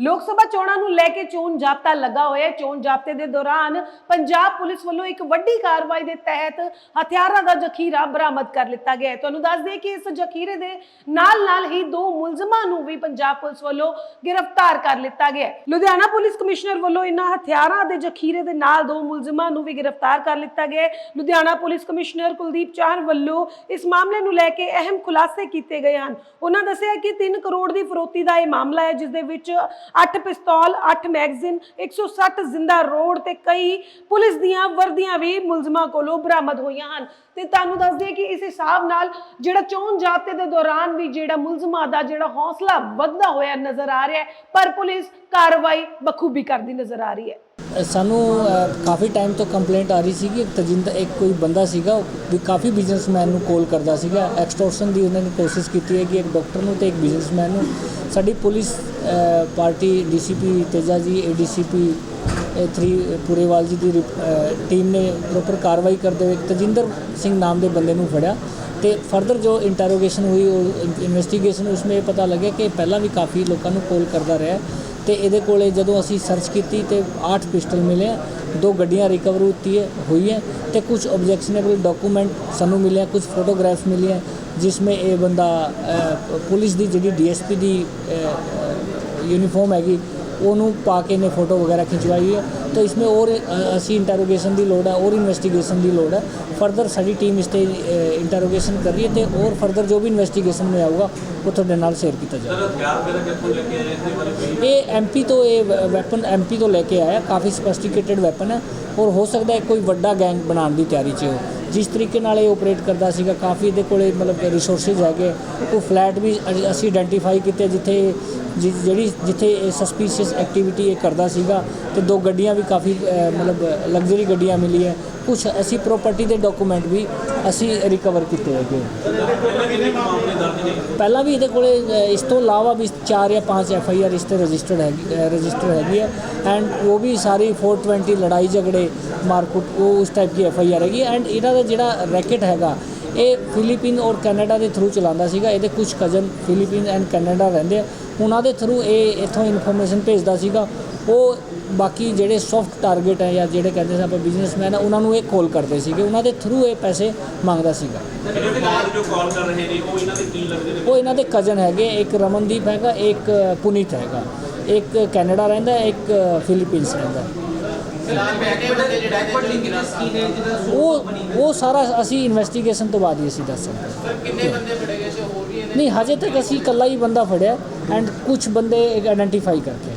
ਲੋਕ ਸਭਾ ਚੋਣਾਂ ਨੂੰ ਲੈ ਕੇ ਚੋਣ ਜਾਬਤਾ ਲੱਗਾ ਹੋਇਆ ਹੈ। ਚੋਣ ਜਾਬਤੇ ਦੇ ਦੌਰਾਨ ਪੰਜਾਬ ਪੁਲਿਸ ਵੱਲੋਂ ਇੱਕ ਵੱਡੀ ਕਾਰਵਾਈ ਦੇ ਤਹਿਤ ਹਥਿਆਰਾਂ ਦਾ ਜ਼ਖੀਰਾ ਬਰਾਮਦ ਕਰ ਲਿੱਤਾ ਗਿਆ ਹੈ। ਤੁਹਾਨੂੰ ਦੱਸ ਦਈਏ ਕਿ ਇਸ ਜ਼ਖੀਰੇ ਦੇ ਨਾਲ-ਨਾਲ ਹੀ ਦੋ ਮੁਲਜ਼ਮਾਂ ਨੂੰ ਵੀ ਪੰਜਾਬ ਪੁਲਿਸ ਵੱਲੋਂ ਗ੍ਰਿਫਤਾਰ ਕਰ ਲਿੱਤਾ ਗਿਆ ਹੈ। ਲੁਧਿਆਣਾ ਪੁਲਿਸ ਕਮਿਸ਼ਨਰ ਵੱਲੋਂ ਇਨ੍ਹਾਂ ਹਥਿਆਰਾਂ ਦੇ ਜ਼ਖੀਰੇ ਦੇ ਨਾਲ ਦੋ ਮੁਲਜ਼ਮਾਂ ਨੂੰ ਵੀ ਗ੍ਰਿਫਤਾਰ ਕਰ ਲਿੱਤਾ ਗਿਆ ਹੈ। ਲੁਧਿਆਣਾ ਪੁਲਿਸ ਕਮਿਸ਼ਨਰ ਕੁਲਦੀਪ ਚਾਹਰ ਵੱਲੋਂ ਇਸ ਮਾਮਲੇ ਨੂੰ ਲੈ ਕੇ ਅਹਿਮ ਖੁਲਾਸੇ ਕੀਤੇ ਗਏ ਹਨ। ਉਹਨਾਂ ਦੱਸਿਆ ਕਿ 3 ਕਰੋੜ ਦੀ ਫਰੋਤੀ ਦਾ ਇਹ ਮਾਮਲਾ ਹੈ, ਜਿਸ ਦੇ ਵਿੱਚ 8 ਪਿਸਤੌਲ 8 ਮੈਗਜ਼ੀਨ 160 ਜ਼ਿੰਦਾ ਰੋਡ ਤੇ ਕਈ ਪੁਲਿਸ ਦੀਆਂ ਵਰਦੀਆਂ ਵੀ ਮੁਲਜ਼ਮਾਂ ਕੋਲੋਂ ਬਰਾਮਦ ਹੋਈਆਂ ਹਨ। ਤੇ ਤੁਹਾਨੂੰ ਦੱਸ ਦਈਏ ਕਿ ਇਸ ਹਿਸਾਬ ਨਾਲ ਜਿਹੜਾ ਚੋਣ ਜਾਬਤੇ ਦੇ ਦੌਰਾਨ ਵੀ ਜਿਹੜਾ ਮੁਲਜ਼ਮਾਂ ਦਾ ਜਿਹੜਾ ਹੌਸਲਾ ਵੱਧਦਾ ਹੋਇਆ ਨਜ਼ਰ ਆ ਰਿਹਾ ਹੈ ਪਰ ਪੁਲਿਸ ਕਾਰਵਾਈ ਬਖੂਬੀ ਕਰਦੀ ਨਜ਼ਰ ਆ ਰਹੀ ਹੈ। ਸਾਨੂੰ ਕਾਫੀ ਟਾਈਮ ਤੋਂ ਕੰਪਲੇਂਟ ਆ ਰਹੀ ਸੀ ਕਿ ਤਜਿੰਦਰ ਇੱਕ ਕੋਈ ਬੰਦਾ ਸੀਗਾ ਵੀ ਕਾਫੀ ਬਿਜ਼ਨਸਮੈਨ ਨੂੰ ਕਾਲ ਕਰਦਾ ਸੀਗਾ। ਐਕਸਟੋਰਸ਼ਨ ਦੀ ਉਹਨਾਂ ਨੇ ਕੋਸ਼ਿਸ਼ ਕੀਤੀ ਹੈ ਕਿ ਇੱਕ ਡਾਕਟਰ ਨੂੰ ਤੇ ਇੱਕ ਬਿਜ਼ਨਸਮੈਨ ਨੂੰ। ਸਾਡੀ ਪੁਲਿਸ ਅ, party DCP Teja ji ADCP three Purewal ji ਦੀ ਰਿਪ- ਟੀਮ ਨੇ ਪ੍ਰੋਪਰ ਕਾਰਵਾਈ ਕਰਦੇ ਹੋਏ ਤਜਿੰਦਰ ਸਿੰਘ ਨਾਮ ਦੇ ਬੰਦੇ ਨੂੰ ਫੜਿਆ ਤੇ ਫਰਦਰ ਜੋ ਇੰਟਰੋਗੇਸ਼ਨ ਹੋਈ, ਉਹ ਇਨਵੈਸਟੀਗੇਸ਼ਨ ਉਸਮੇ ਇਹ ਪਤਾ ਲੱਗਿਆ ਕਿ ਪਹਿਲਾਂ ਵੀ ਕਾਫੀ ਲੋਕਾਂ ਨੂੰ ਕੋਲ ਕਰਦਾ ਰਿਹਾ ਤੇ ਇਹਦੇ ਕੋਲੇ ਜਦੋਂ ਅਸੀਂ ਸਰਚ ਕੀਤੀ ਤੇ 8 ਪਿਸਟਲ ਮਿਲੇ ਦੋ ਗੱਡੀਆਂ ਰਿਕਵਰ ਹੋਤੀ ਹੈ ਹੋਈ ਹੈ ਤੇ ਕੁਝ ਆਬਜੈਕਸ਼ਨੇਬਲ ਡਾਕੂਮੈਂਟ ਸਾਨੂੰ ਮਿਲੇ ਕੁਝ ਫੋਟੋਗ੍ਰਾਫਸ ਮਿਲੇ ਜਿਸ ਮੇਂ ਇਹ ਬੰਦਾ ਪੁਲਿਸ ਦੀ ਜਿਹੜੀ ਡੀਐਸਪੀ ਦੀ ਯੂਨੀਫਾਰਮ ਹੈਗੀ ਉਹਨੂੰ ਪਾ ਕੇ ਨੇ ਫੋਟੋ ਵਗੈਰਾ ਖਿਚਵਾਈ ਹੈ। ਤਾਂ ਇਸਮੇ ਔਰ ਅ, ਅਸੀਂ ਇੰਟਰੋਗੇਸ਼ਨ ਦੀ ਲੋੜ ਹੈ ਔਰ ਇਨਵੈਸਟੀਗੇਸ਼ਨ ਦੀ ਲੋੜ ਹੈ। ਫਰਦਰ ਸਾਡੀ ਟੀਮ ਇਸ ਤੇ ਇੰਟਰੋਗੇਸ਼ਨ ਕਰ ਰਹੀ ਹੈ ਤੇ ਔਰ ਫਰਦਰ ਜੋ ਵੀ ਇਨਵੈਸਟੀਗੇਸ਼ਨ में ਆਊਗਾ ਉਹ ਤੁਹਾਡੇ ਨਾਲ ਸ਼ੇਅਰ ਕੀਤਾ ਇਸ ਕੋਈ ਇਹ ਐਮਪੀ ਤੋਂ ਇਹ ਵੈਪਨ ਐਮਪੀ ਤੋਂ ਲੈ ਕੇ ਆਇਆ। ਕਾਫੀ ਸਪੈਸਟੀਕੇਟਡ ਵੈਪਨ ਹੈ। ਔਰ ਹੋ ਸਕਦਾ ਹੈ ਕੋਈ ਵੱਡਾ ਗੈਂਗ ਬਣਾਉਣ ਦੀ ਤਿਆਰੀ 'ਚ ਹੋ। ਜਿਸ ਤਰੀਕੇ ਨਾਲ ਇਹ ਆਪਰੇਟ ਕਰਦਾ ਸੀਗਾ, ਕਾਫੀ ਇਹਦੇ ਕੋਲੇ ਮਤਲਬ ਰਿਸੋਰਸਿਸ ਹੈਗੇ ਉਹ ਫਲੈਟ ਵੀ ਅ- ਅਸੀਂ ਆਇਡੈਂਟੀਫਾਈ ਕੀਤੇ ਜਿੱਥੇ ਜਿ- ਜਿਹੜੀ ਜਿੱਥੇ ਇਹ ਸਸਪੀਸ਼ੀਅਸ ਐਕਟੀਵਿਟੀ ਇਹ ਕਰਦਾ ਸੀਗਾ ਤੇ ਦੋ ਗੱਡੀਆਂ ਵੀ ਕਾਫੀ ਮਤਲਬ ਲਗਜ਼ਰੀ ਗੱਡੀਆਂ ਮਿਲੀ ਹੈ ਕੁਝ ਅਸੀਂ ਪ੍ਰਾਪਰਟੀ ਦੇ ਡਾਕੂਮੈਂਟ ਵੀ ਅਸੀਂ ਰਿਕਵਰ ਕੀਤੇ ਹੈਗੇ। ਪਹਿਲਾਂ ਵੀ ਇਹਦੇ ਕੋਲੇ ਇਸ ਤੋਂ ਇਲਾਵਾ ਵੀ 4 ਜਾਂ 5 ਐਫ ਆਈ ਆਰ ਇਸ ਤੇ ਰਜਿਸਟਰਡ ਹੈਗੀ ਰਜਿਸਟਰ ਹੈਗੀ ਹੈ। ਐਂਡ ਉਹ ਵੀ ਸਾਰੀ 420 ਲੜਾਈ ਝਗੜੇ, ਮਾਰਕੁੱਟ, ਉਹ ਉਸ ਟਾਈਪ ਦੀ ਐਫ ਆਈ ਆਰ ਹੈਗੀ ਐਂਡ ਇਹਨਾਂ ਦਾ ਜਿਹੜਾ ਰੈਕਟ ਹੈਗਾ, ਇਹ ਫਿਲੀਪੀਨ ਔਰ ਕੈਨੇਡਾ ਦੇ ਥਰੂ ਚਲਾਉਂਦਾ ਸੀਗਾ। ਇਹਦੇ ਕੁਝ ਕਜ਼ਨ ਫਿਲੀਪੀਨ ਐਂਡ ਕੈਨੇਡਾ ਰਹਿੰਦੇ ਆ। ਉਹਨਾਂ ਦੇ ਥਰੂ ਇਹ ਇੱਥੋਂ ਇਨਫੋਰਮੇਸ਼ਨ ਭੇਜਦਾ ਸੀਗਾ। ਉਹ ਬਾਕੀ ਜਿਹੜੇ ਸੌਫਟ ਟਾਰਗੇਟ ਹੈ ਜਾਂ ਜਿਹੜੇ ਕਹਿੰਦੇ ਸੀ ਆਪਾਂ ਬਿਜ਼ਨਸਮੈਨ ਆ ਉਹਨਾਂ ਨੂੰ ਇਹ ਕਾਲ ਕਰਦੇ ਸੀਗੇ। ਉਹਨਾਂ ਦੇ ਥਰੂ ਇਹ ਪੈਸੇ ਮੰਗਦਾ ਸੀਗਾ। ਜਿਹੜੇ ਬਾਹਰ ਜੋ ਕਾਲ ਕਰ ਰਹੇ ਨੇ ਉਹ ਇਹਨਾਂ ਦੇ ਕੀ ਲੱਗਦੇ ਨੇ ਉਹ ਇਹਨਾਂ ਦੇ ਕਜ਼ਨ ਹੈਗੇ ਇੱਕ ਰਮਨਦੀਪ ਹੈਗਾ ਇੱਕ ਪੁਨੀਤ ਹੈਗਾ। ਇੱਕ ਕੈਨੇਡਾ ਰਹਿੰਦਾ ਇੱਕ ਫਿਲੀਪੀਨਸ ਰਹਿੰਦਾ। ਉਹ ਉਹ ਸਾਰਾ ਅਸੀਂ ਇਨਵੈਸਟੀਗੇਸ਼ਨ ਤੋਂ ਬਾਅਦ ਹੀ ਅਸੀਂ ਦੱਸ ਸਕਦੇ ਹਾਂ। ਕਿੰਨੇ ਬੰਦੇ ਫੜੇ ਗਏ ਸੀ? ਹੋਰ ਵੀ ਇਹਨੇ ਨਹੀਂ ਹਜੇ ਤੱਕ ਅਸੀਂ ਇਕੱਲਾ ਹੀ ਬੰਦਾ ਫੜਿਆ ਐਂਡ ਕੁਝ ਬੰਦੇ ਆਇਡੈਂਟੀਫਾਈ ਕਰਕੇ